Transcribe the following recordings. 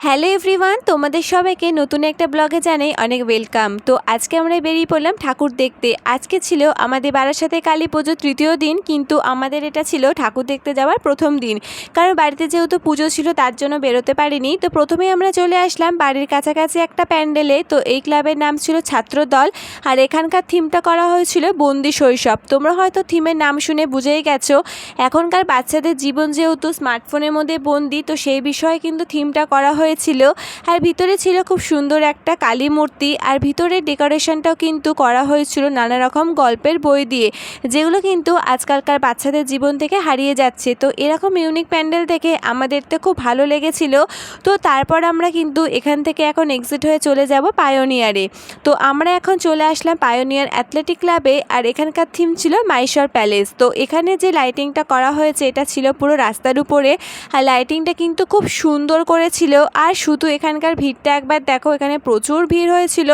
Hello everyone, তোমাদের সবাইকে নতুন একটা ব্লগে জানাই অনেক ওয়েলকাম। তো আজকে আমরা বেরিয়ে পড়লাম ঠাকুর দেখতে। আজকে ছিল আমাদের বারাসাতে কালী পুজো তৃতীয় দিন, কিন্তু আমাদের এটা ছিল ঠাকুর দেখতে যাওয়ার প্রথম দিন। কারণ বাড়িতে যেহেতু পুজো ছিল, তার জন্য বেরোতে পারিনি। তো প্রথমেই আমরা চলে আসলাম বাড়ির কাছাকাছি একটা প্যান্ডেলে। তো এই ক্লাবের নাম ছিল ছাত্রদল, আর এখানকার থিমটা করা হয়েছিল বন্দি শৈশব। তোমরা হয়তো থিমের নাম শুনে বুঝেই গেছো, এখনকার বাচ্চাদের জীবন যেহেতু স্মার্টফোনের মধ্যে বন্দি, তো সেই বিষয়ে কিন্তু থিমটা করা হয়েছিল। আর ভিতরে ছিল খুব সুন্দর একটা কালী মূর্তি। আর ভিতরের ডেকোরেশনটাও কিন্তু করা হয়েছিল নানা রকম গল্পের বই দিয়ে, যেগুলো কিন্তু আজকালকার বাচ্চাদের জীবন থেকে হারিয়ে যাচ্ছে। তো এরকম ইউনিক প্যান্ডেল দেখে আমাদের তো খুব ভালো লেগেছিল। তো তারপর আমরা কিন্তু এখান থেকে এখন এক্সিট হয়ে চলে যাব পায়োনিয়ারে তো আমরা এখন চলে আসলাম পায়োনিয়ার অ্যাথলেটিক ক্লাবে আর এখানকার থিম ছিল মাইশর প্যালেস তো এখানে যে লাইটিংটা করা হয়েছে, এটা ছিল পুরো রাস্তার উপরে। আর লাইটিংটা কিন্তু খুব সুন্দর করেছিল। আর শুধু এখানকার ভিড়টা একবার দেখো, এখানে প্রচুর ভিড় হয়েছিল।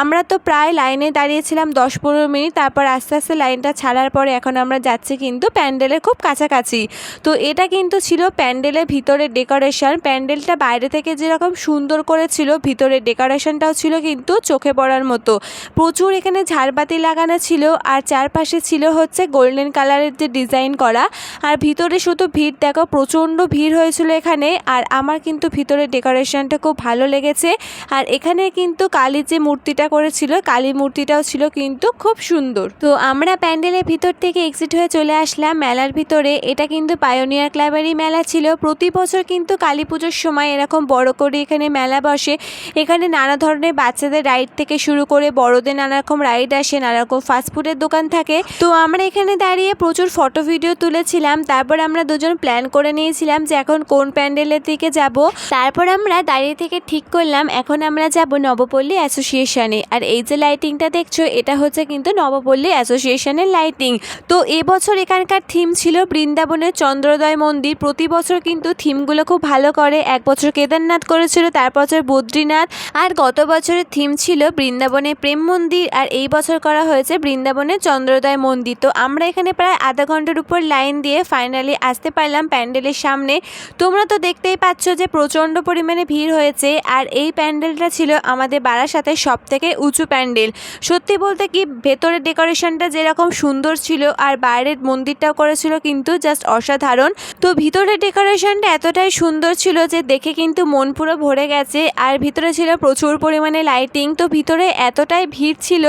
আমরা তো প্রায় লাইনে দাঁড়িয়েছিলাম দশ পনেরো মিনিট, তারপর আস্তে আস্তে লাইনটা ছাড়ার পরে এখন আমরা যাচ্ছি কিন্তু প্যান্ডেলের খুব কাছাকাছি। তো এটা কিন্তু ছিল প্যান্ডেলের ভিতরের ডেকোরেশন। প্যান্ডেলটা বাইরে থেকে যেরকম সুন্দর করেছিল ভিতরের ডেকোরেশনটাও ছিল কিন্তু চোখে পড়ার মতো। প্রচুর এখানে ঝাড়বাতি লাগানো ছিল আর চারপাশে ছিল হচ্ছে গোল্ডেন কালারের যে ডিজাইন করা। আর ভিতরে শুধু ভিড় দেখো, প্রচণ্ড ভিড় হয়েছিল এখানে। আর আমার কিন্তু ভিতরে ডেকোরেশনটা খুব ভালো লেগেছে। আর এখানে কিন্তু কালীর যে মূর্তিটা করেছিল কালী মূর্তিটাও ছিল কিন্তু খুব সুন্দর। তো আমরা প্যান্ডেলের ভিতর থেকে এক্সিট হয়ে চলে আসলাম মেলার ভিতরে। এটা কিন্তু পায়োনিয়ার ক্লাবেরই মেলা ছিল। প্রতি বছর কিন্তু কালী পুজোর সময় এরকম বড় করে এখানে মেলা বসে। এখানে নানা ধরনের বাচ্চাদের রাইড থেকে শুরু করে বড়দের নানা রকম রাইড আসে নানা রকম ফাস্টফুডের দোকান থাকে। তো আমরা এখানে দাঁড়িয়ে প্রচুর ফটো ভিডিও তুলেছিলাম। তারপর আমরা দুজন প্ল্যান করে নিয়েছিলাম যে এখন কোন প্যান্ডেলের দিকে যাব। তারপর আমরা দাঁড়িয়ে থেকে ঠিক করলাম, এখন আমরা যাব নবপল্লী অ্যাসোসিয়েশনে। আর এই যে লাইটিংটা দেখছ, এটা হচ্ছে কিন্তু নবপল্লী অ্যাসোসিয়েশনের লাইটিং। তো এবছর এখানকার থিম ছিল বৃন্দাবনের চন্দ্রোদয় মন্দির। প্রতি বছর কিন্তু থিমগুলো খুব ভালো করে, এক বছর কেদারনাথ করেছিল তার বছর বদ্রীনাথ। আর গত বছরের থিম ছিল বৃন্দাবনের প্রেম মন্দির, আর এই বছর করা হয়েছে বৃন্দাবনের চন্দ্রোদয় মন্দির। তো আমরা এখানে প্রায় আধা ঘণ্টার উপর লাইন দিয়ে ফাইনালি আসতে পারলাম প্যান্ডেলের সামনে। তোমরা তো দেখতেই পাচ্ছ যে প্রচণ্ড পরিমাণে ভিড় হয়েছে আর এই প্যান্ডেলটা ছিল আমাদের বারাসাতে সব থেকে উঁচু প্যান্ডেল। সত্যি বলতে কি, ভেতরের ডেকোরেশনটা যেরকম সুন্দর ছিল আর বাইরের মন্দিরটাও করেছিল কিন্তু জাস্ট অসাধারণ। তো ভিতরের ডেকোরেশনটা এতটাই সুন্দর ছিল যে দেখে কিন্তু মন পুরো ভরে গেছে আর ভিতরে ছিল প্রচুর পরিমাণে লাইটিং। তো ভিতরে এতটাই ভিড় ছিল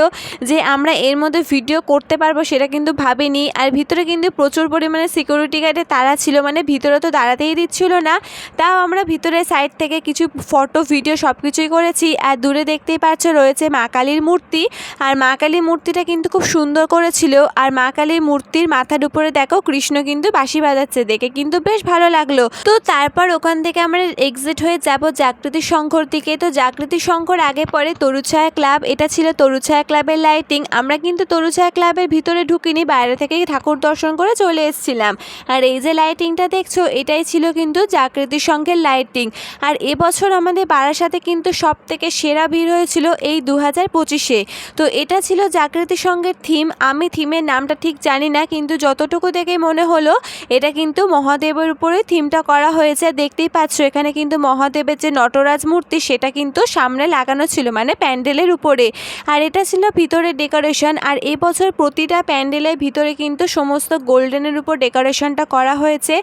যে আমরা এর মধ্যে ভিডিও করতে পারব সেটা কিন্তু ভাবিনি আর ভিতরে কিন্তু প্রচুর পরিমাণে সিকিউরিটি গার্ডে তারা ছিল। মানে ভিতরে তো দাঁড়াতেই দিচ্ছিল না। তাও আমরা ভিতরে সাইড থেকে কিছু ফটো, ভিডিও সব কিছুই করেছি। আর দূরে দেখতেই পাচ্ছ রয়েছে মা কালীর মূর্তি। আর মা কালীর মূর্তিটা কিন্তু খুব সুন্দর করেছিল। আর মা কালীর মূর্তির মাথার উপরে দেখো কৃষ্ণ কিন্তু বাঁশি বাজাচ্ছে। দেখে কিন্তু বেশ ভালো লাগল। তো তারপর ওখান থেকে আমরা এক্সিট হয়ে যাব জাগৃতি শঙ্কর দিকে। তো জাগৃতি শঙ্কর আগে পরে তরুছায়া ক্লাব। এটা ছিল তরুছায়া ক্লাবের লাইটিং আমরা কিন্তু তরুছায়া ক্লাবের ভিতরে ঢুকিনি। বাইরে থেকেই ঠাকুর দর্শন করে চলে এসেছিলাম। আর এই যে লাইটিংটা দেখছ, এটাই ছিল কিন্তু জাগৃতি সংঘের লাইটিং আর এবছর আমাদের বারাসাতে কিন্তু সব থেকে সেরা ভিড় হয়েছিল এই দু হাজার পঁচিশে। তো এটা ছিল জাগৃতি সংঘের থিম আমি থিমের নামটা ঠিক জানি না, কিন্তু যতটুকু দেখে মনে হলো, এটা কিন্তু মহাদেবের উপরে থিমটা করা হয়েছে। দেখতেই পাচ্ছ, এখানে কিন্তু মহাদেবের যে নটরাজ মূর্তি, সেটা কিন্তু সামনে লাগানো ছিল মানে প্যান্ডেলের উপরে। আর এটা ছিল ভিতরে ডেকোরেশন। আর এবছর প্রতিটা প্যান্ডেলের ভিতরে কিন্তু সমস্ত গোল্ডেনের উপর ডেকোরেশনটা করা হয়েছে।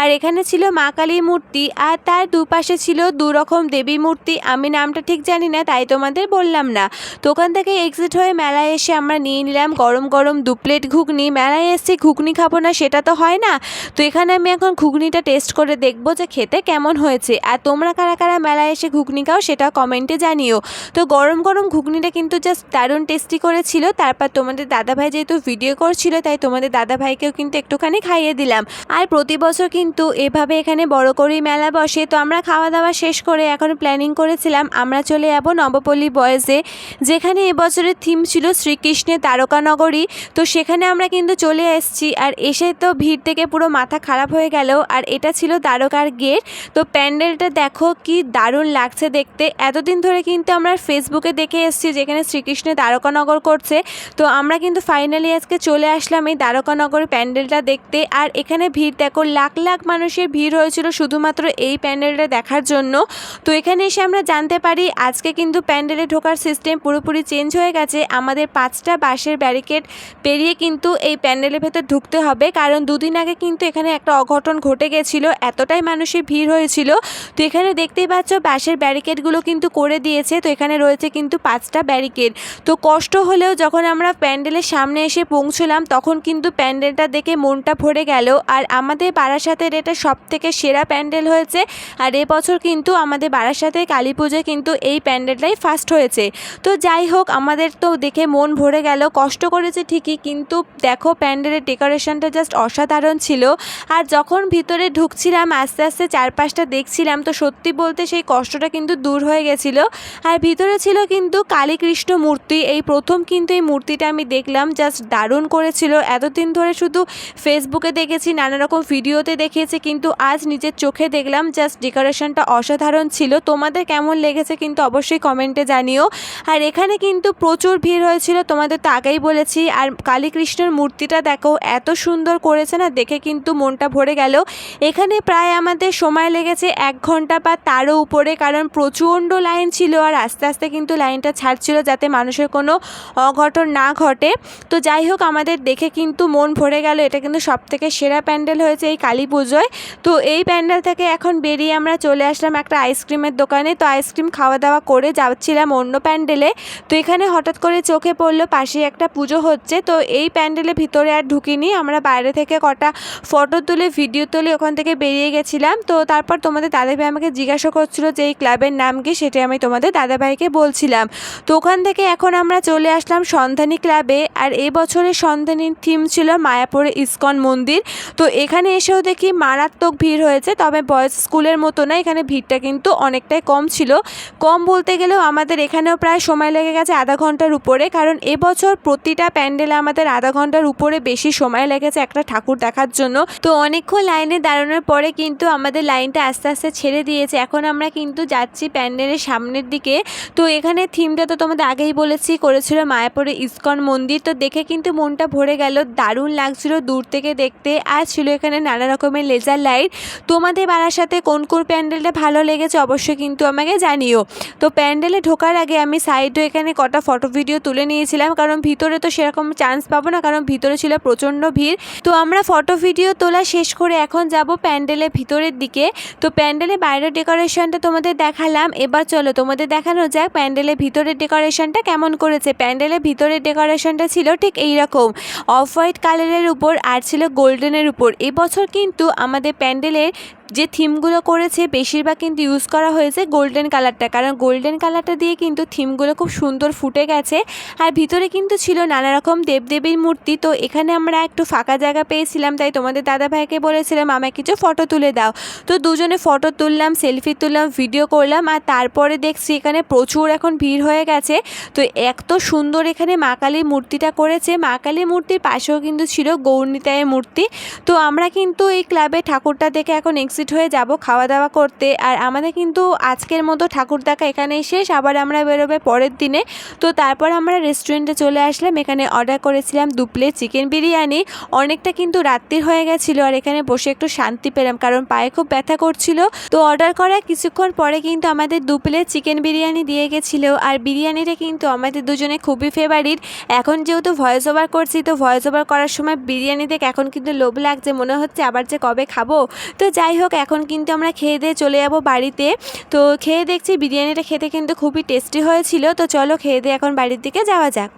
আর এখানে ছিল মা কালীর মূর্তি। আর তার দুপাশে ছিল দু রকম দেবী মূর্তি। আমি নামটা ঠিক জানি না, তাই তোমাদের বললাম না। তো ওখান থেকে এক্সিট হয়ে মেলায় এসে আমরা নিয়ে নিলাম গরম গরম দু প্লেট ঘুগনি। মেলায় এসে ঘুগনি খাব না, সেটা তো হয় না। তো এখানে আমি এখন ঘুগনিটা টেস্ট করে দেখব যে খেতে কেমন হয়েছে। আর তোমরা কারা কারা মেলায় এসে ঘুগনি খাও সেটা কমেন্টে জানিও। তো গরম গরম ঘুগনিটা কিন্তু জাস্ট দারুণ টেস্টি করেছিল। তারপর তোমাদের দাদাভাই যেহেতু ভিডিও করছিল, তাই তোমাদের দাদাভাইকেও কিন্তু একটুখানি খাইয়ে দিলাম। আর প্রতি বছর কিন্তু এভাবে এখানে বড় করেই মেলা বসে। তো আমরা খাওয়া দাওয়া শেষ করে এখন প্ল্যানিং করেছিলাম, আমরা চলে যাব নবপল্লী বয়েজে যেখানে এবছরের থিম ছিল শ্রীকৃষ্ণের তারকানগরী তো সেখানে আমরা কিন্তু চলে এসেছি, আর এসে তো ভিড় থেকে পুরো মাথা খারাপ হয়ে গেল, আর এটা ছিল দ্বারকার গেট। তো প্যান্ডেলটা দেখো কি দারুণ লাগছে দেখতে। এতদিন ধরে কিন্তু আমরা ফেসবুকে দেখে এসেছি যেখানে শ্রীকৃষ্ণের দ্বারকানগর করছে। তো আমরা কিন্তু ফাইনালি আজকে চলে আসলাম এই দ্বারকানগর প্যান্ডেলটা দেখতে, আর এখানে ভিড় দেখো, লাখ লাখ মানুষের ভিড় হয়েছিল শুধুমাত্র এই প্যান্ডেলটা দেখার জন্য তো এখানে এসে আমরা জানতে পারি, আজকে কিন্তু প্যান্ডেলে ঢোকার সিস্টেম পুরোপুরি চেঞ্জ হয়ে গেছে। আমাদের পাঁচটা বাঁশের ব্যারিকেড পেরিয়ে কিন্তু এই প্যান্ডেলের ভেতর ঢুকতে হবে। কারণ দুদিন আগে কিন্তু এখানে একটা অঘটন ঘটে গেছিল, এতটাই মানুষের ভিড় হয়েছিল। তো এখানে দেখতেই পাচ্ছ, বাঁশের ব্যারিকেডগুলো কিন্তু করে দিয়েছে। তো এখানে রয়েছে কিন্তু পাঁচটা ব্যারিকেড তো কষ্ট হলেও যখন আমরা প্যান্ডেলের সামনে এসে পৌঁছলাম, তখন কিন্তু প্যান্ডেলটা দেখে মনটা ভরে গেল। আর আমাদের বারাসাতের এটা সব থেকে সেরা প্যান্ডেল হয়েছে। আর এবছর কিন্তু আমাদের বারাসাতে কালী পুজোয় কিন্তু এই প্যান্ডেলটাই ফার্স্ট হয়েছে। তো যাই হোক, আমাদের তো দেখে মন ভরে গেল, কষ্ট করেছে ঠিকই, কিন্তু দেখো প্যান্ডেলের ডেকোরেশনটা জাস্ট অসাধারণ ছিল। আর যখন ভিতরে ঢুকছিলাম, আস্তে আস্তে চারপাশটা দেখছিলাম, তো সত্যি বলতে সেই কষ্টটা কিন্তু দূর হয়ে গেছিল। আর ভিতরে ছিল কিন্তু কালীকৃষ্ণ মূর্তি, এই প্রথম কিন্তু এই মূর্তিটা আমি দেখলাম জাস্ট দারুণ করেছিল। এতদিন ধরে শুধু ফেসবুকে দেখেছি, নানা রকম ভিডিওতে দেখিয়েছি, কিন্তু আজ নিজের চোখে দেখলাম জাস্ট ডেকোরেশনটা অসাধারণ ছিল। তোমাদের কেমন লেগেছে কিন্তু অবশ্যই কমেন্টে জানিও। আর এখানে কিন্তু প্রচুর ভিড় হয়েছিল, তোমাদের তো আগেই বলেছি। আর কালীকৃষ্ণের মূর্তিটা দেখো, এত সুন্দর করেছে না, দেখে কিন্তু মনটা ভরে গেল। এখানে প্রায় আমাদের সময় লেগেছে এক ঘণ্টা বা তারও উপরে, কারণ প্রচণ্ড লাইন ছিল আর আস্তে আস্তে কিন্তু লাইনটা ছাড়ছিল যাতে মানুষের কোনো অঘটন না ঘটে। তো যাই হোক, আমাদের দেখে কিন্তু মন ভরে গেল। এটা কিন্তু সব থেকে সেরা প্যান্ডেল হয়েছে এই কালী পুজোয়। তো এই প্যান্ডেল থেকে এখন বেরিয়ে আমরা চলে আসলাম একটা আইসক্রিমের দোকানে। তো আইসক্রিম খাওয়া দাওয়া করে যাচ্ছিলাম অন্য প্যান্ডেলে। তো এখানে হঠাৎ করে চোখে পড়ল, পাশে একটা পুজো হচ্ছে। তো এই প্যান্ডেলের ভিতরে আর ঢুকিনি। আমরা বাইরে থেকে কটা ফটো তুলে, ভিডিও তুলে ওখান থেকে বেরিয়ে গেছিলাম। তো তারপর তোমাদের দাদাভাই আমাকে জিজ্ঞাসা করছিল যে এই ক্লাবের নাম কি? সেটা আমি তোমাদের দাদাভাইকে বলছিলাম। তো ওখান থেকে এখন আমরা চলে আসলাম সন্ধানী ক্লাবে। আর এই বছরের সন্ধানীর থিম ছিল মায়াপুরে ইস্কন মন্দির। তো এখানে এসেও দেখি মারাত্মক ভিড় হয়েছে। তবে বয়েজ স্কুলের মতো না, এখানে ভিড়টা কিন্তু অনেকটাই কম ছিল। কম বলতে গেলেও আমাদের এখানেও প্রায় সময় লেগে গেছে আধা ঘণ্টার উপরে, কারণ এবছর প্রতিটা প্যান্ডেলে আমাদের আধা ঘণ্টার উপরে বেশি সময় লেগেছে একটা ঠাকুর দেখার জন্য। তো অনেকক্ষণ লাইনে দাঁড়ানোর পরে কিন্তু আমাদের লাইনটা আস্তে আস্তে ছেড়ে দিয়েছে। এখন আমরা কিন্তু যাচ্ছি প্যান্ডেলের সামনের দিকে। তো এখানে থিমটা তো তোমাদের আগেই বলেছি, করেছিল মায়াপুরে ইস্কন মন্দির। তো দেখে কিন্তু মনটা ভরে গেল, দারুণ লাগছিল দূর থেকে দেখতে। আর ছিল এখানে নানা রকমের লেজার লাইট। তোমাদের বাড়ার সাথে কোন কোন প্যান্ডেলটা ভালো লেগেছে, অবশ্যই কিন্তু আমাকে জানিও। তো প্যান্ডেলে ঢোকার আগে আমি সাইডও এখানে কটা ফটো ভিডিও তুলে নিয়েছিলাম, কারণ ভিতরে তো সেরকম চান্স পাবো না, কারণ ভিতরে ছিল প্রচণ্ড ভিড়। তো আমরা ফটো ভিডিও তোলা শেষ করে এখন যাব প্যান্ডেলের ভিতরের দিকে। তো প্যান্ডেলের বাইরের ডেকোরেশনটা তোমাদের দেখালাম, এবার চলো তোমাদের দেখানো যাক প্যান্ডেলের ভিতরের ডেকোরেশনটা কেমন করেছে। প্যান্ডেলের ভিতরের ডেকোরেশনটা ছিল ঠিক এই রকম অফ হোয়াইট কালারের উপর আর ছিল গোল্ডেনের উপর। এবছর কিন্তু আমাদের প্যান্ডেলের যে থিমগুলো করেছে বেশিরভাগ কিন্তু ইউজ করা হয়েছে গোল্ডেন কালারটা কারণ গোল্ডেন কালারটা দিয়ে কিন্তু থিমগুলো খুব সুন্দর ফুটে গেছে। আর ভিতরে কিন্তু ছিল নানা রকম দেবদেবীর মূর্তি। তো এখানে আমরা একটু ফাঁকা জায়গা পেয়েছিলাম, তাই তোমাদের দাদা ভাইকে বলেছিলাম, আমায় কিছু ফটো তুলে দাও। তো দুজনে ফটো তুললাম সেলফি তুললাম ভিডিও করলাম। আর তারপরে দেখছি এখানে প্রচুর এখন ভিড় হয়ে গেছে। তো এত সুন্দর এখানে মা কালীর মূর্তিটা করেছে। মা কালীর মূর্তির পাশেও কিন্তু ছিল গৌরনীতায়ের মূর্তি। তো আমরা কিন্তু এই ক্লাবে ঠাকুরটা দেখে এখন এক্সিট হয়ে যাব খাওয়া দাওয়া করতে। আর আমাদের কিন্তু আজকের মতো ঠাকুর দেখা এখানেই শেষ। আবার আমরা বেরোবে পরের দিনে। তো তারপর আমরা রেস্টুরেন্টে চলে আসলাম। এখানে অর্ডার করেছিলাম দু প্লেট চিকেন বিরিয়ানি। অনেকটা কিন্তু রাত্রির হয়ে গেছিল আর এখানে বসে একটু শান্তি পেলাম কারণ পায়ে খুব ব্যথা করছিল। তো অর্ডার করার কিছুক্ষণ পরে কিন্তু আমাদের দু প্লেট চিকেন বিরিয়ানি দিয়ে গেছিল। আর বিরিয়ানিটা কিন্তু আমাদের দুজনে খুবই ফেভারিট এখন যেহেতু ভয়েস ওভার করছি, তো ভয়েস ওভার করার সময় বিরিয়ানি দেখে এখন কিন্তু লোভ লাগছে। মনে হচ্ছে আবার যে কবে খাব। তো যাই হোক এখন কিন্তু আমরা খেয়ে দিয়ে চলে যাব বাড়িতে। তো খেয়ে দেখছি বিরিয়ানিটা খেতে কিন্তু খুবই টেস্টি হয়েছিল। তো চলো খেয়ে দিয়ে এখন বাড়ির দিকে যাওয়া যাক।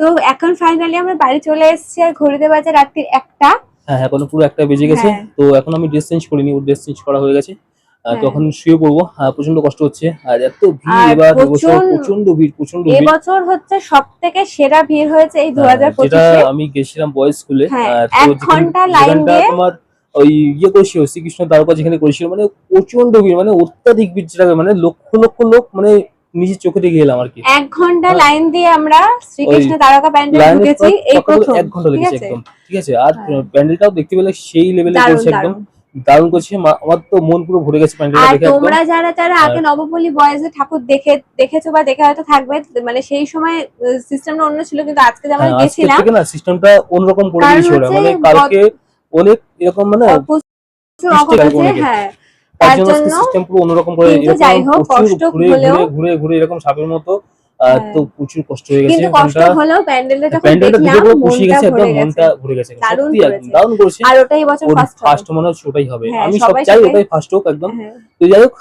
তো এখন ফাইনালি আমরা বাড়ি চলে এসেছি আর ঘড়িতে বাজে রাত্রির একটা। হ্যাঁ এখনও পুরো একটা বেজে গেছে। হ্যাঁ। তো এখন আমি ড্রেস চেঞ্জ করিনি ওর ড্রেস চেঞ্জ করা হয়ে গেছে। হ্যাঁ। এখন শুয়ে পড়ব। প্রচণ্ড কষ্ট হচ্ছে। আর এত ভিড় এবার এবছর প্রচণ্ড ভিড় প্রচণ্ড ভিড়। এবছর হচ্ছে সব থেকে সেরা ভিড় হয়েছে এই দু হাজার হ্যাঁ, আমি গেছিলাম বয়েজ স্কুলে হ্যাঁ, এক ঘণ্টা লাইন দিয়ে- তোমার ওই ইয়ে করেছিল শ্রীকৃষ্ণ দ্বারকা যেখানে করেছিল মানে প্রচণ্ড ভিড় মানে অত্যাধিক ভিড় যেটাকে মানে লক্ষ লক্ষ লোক মানে নিজের চোখে দেখে গেলাম আর কি। এক ঘণ্টা হ্যাঁ। লাইন দিয়ে আমরা শ্রীকৃষ্ণ তারকা প্যান্ডেল ঢুকেছি এই প্রথম এক ঘণ্টা লেগেছে একদম ঠিক আছে? আর হ্যাঁ। প্যান্ডেলটাও দেখতে পেলে সেই লেভেলে করেছে একদম দারুণ। করছে। আমার তো মন পুরো ভরে গেছে প্যান্ডেলটা দেখে তোমরা যারা যারা আগে নবপল্লী বয়েজে ঠাকুর দেখে দেখেছ বা দেখে হয়তো থাকবে মানে সেই সময় সিস্টেমটা অন্য ছিল কিন্তু আজকে যেমন হ্যাঁ, গেছিলাম সিস্টেমটা অন্যরকম করে কারণ দিয়েছে ওরা। হচ্ছে মানে কালকে অনেক এরকম মানে। হ্যাঁ তার তার জন্য সিস্টেম পুরো অন্যরকম করে এরকম প্রচুর কষ্ট ঘুরে ঘুরে ঘুরে এরকম সাপের মতো হ্যাঁ। তো প্রচুর কষ্ট হয়ে গেছে। কষ্ট ওখানটা প্যান্ডেলটা যখন দেখলাম খুশি গেছে একদম মনটা ঘুরে গেছে। সত্যি একদম দারুণ করেছে। আর ওটাই এবছর ফার্স্ট ফার্স্ট মনে হচ্ছে ওটাই হবে। হ্যাঁ, আমি সব চাই ওটাই ফার্স্ট হোক একদম। তো যাই হোক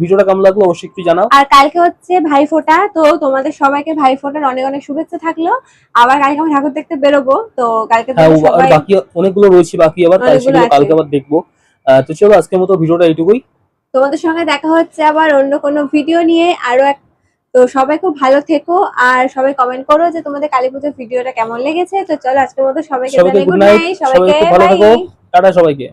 ভিডিওটা কেমন লাগল অবশ্যই একটু জানাও। আর কালকে হচ্ছে ভাইফোঁটা তো তোমাদের সবাইকে ভাইফোঁটার অনেক অনেক শুভেচ্ছা থাকল। আবার কালকে আমি ঠাকুর দেখতে বেরোবো তো কালকে হ্যাঁ সবাই বাকি অনেকগুলো রয়েছে বাকি আবার তাই সেগুলো কালকে আবার দেখব। তো চলো আজকের মতো ভিডিওটা এইটুকুই। তোমাদের সঙ্গে দেখা হচ্ছে আবার অন্য কোনো ভিডিও নিয়ে আরও এক তো সবাই খুব ভালো থেকো আর সবাই কমেন্ট করো যে তোমাদের কালী পুজোর ভিডিওটা কেমন লেগেছে। তো চলো আজকের মতো সবাইকে সবাইকে গুড গুড নাইট নাইট সবাইকে ভালো থেকো। টাটা সবাইকে।